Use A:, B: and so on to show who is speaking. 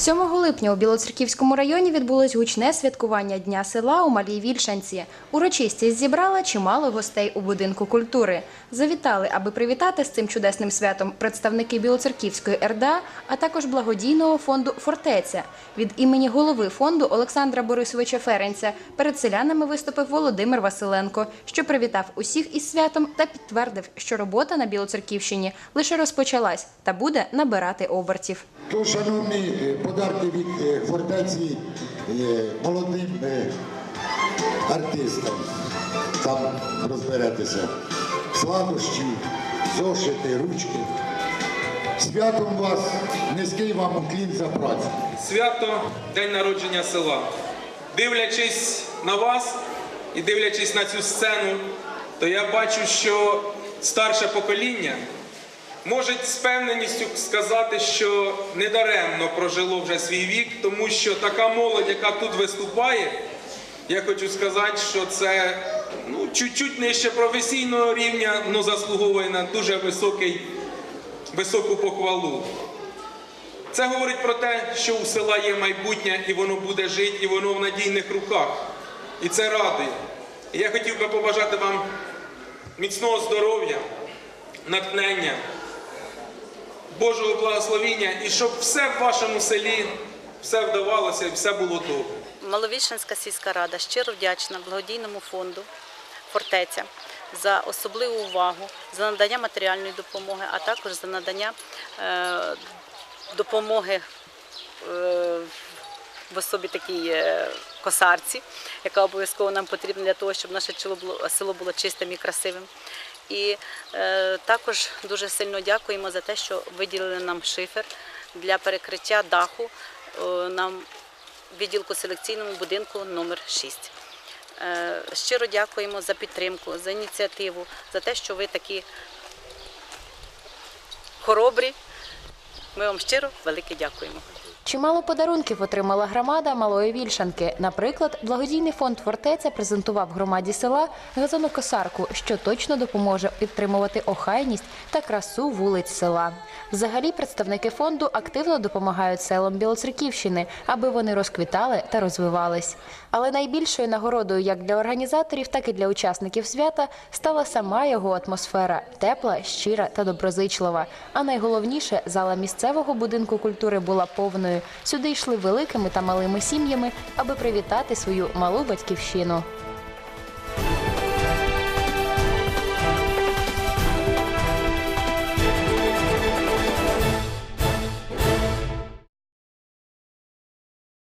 A: 7 липня у Білоцерківському районі відбулось гучне святкування Дня села у Малій Вільшанці. Урочистість зібрала чимало гостей у будинку культури. Завітали, аби привітати з цим чудесним святом представники Білоцерківської РДА, а також благодійного фонду Фортеця. Від імені голови фонду Олександра Борисовича Ференця перед селянами виступив Володимир Василенко, що привітав усіх із святом та підтвердив, що робота на Білоцерківщині лише розпочалась та буде набирати обертів.
B: Шановні подарки від е, фортеці е, молодим е, артистам. Там розберетеся. Сладощі, зошити, ручки. Святом вас, низький вам уклін за працю.
C: Свято День народження села. Дивлячись на вас і дивлячись на цю сцену, то я бачу, що старше покоління може з певненістю сказати, що недаремно прожило вже свій вік, тому що така молодь, яка тут виступає, я хочу сказати, що це ну, чуть-чуть нижче професійного рівня, але заслуговує на дуже високий, високу похвалу. Це говорить про те, що у села є майбутнє, і воно буде жити, і воно в надійних руках. І це радує. І я хотів би побажати вам міцного здоров'я, натхнення, Божого благословіння, і щоб все в вашому селі, все вдавалося і все було добре.
D: Маловільшинська сільська рада щиро вдячна благодійному фонду Фортеця за особливу увагу, за надання матеріальної допомоги, а також за надання е, допомоги е, в особі такій е, косарці, яка обов'язково нам потрібна для того, щоб наше село було чистим і красивим. І е, також дуже сильно дякуємо за те, що виділили нам шифер для перекриття даху е, нам відділку селекційному будинку номер 6. Е, Щиро дякуємо за підтримку, за ініціативу, за те, що ви такі хоробрі. Ми вам щиро велике дякуємо.
A: Чимало подарунків отримала громада Малої Вільшанки. Наприклад, благодійний фонд Фортеця презентував громаді села газонокосарку, що точно допоможе підтримувати охайність та красу вулиць села. Взагалі, представники фонду активно допомагають селам Білоцерківщини, аби вони розквітали та розвивались. Але найбільшою нагородою як для організаторів, так і для учасників свята стала сама його атмосфера тепла, щира та доброзичлива. А найголовніше, зала місцевого будинку культури була повною. Сюди йшли великими та малими сім'ями, аби привітати свою малу батьківщину.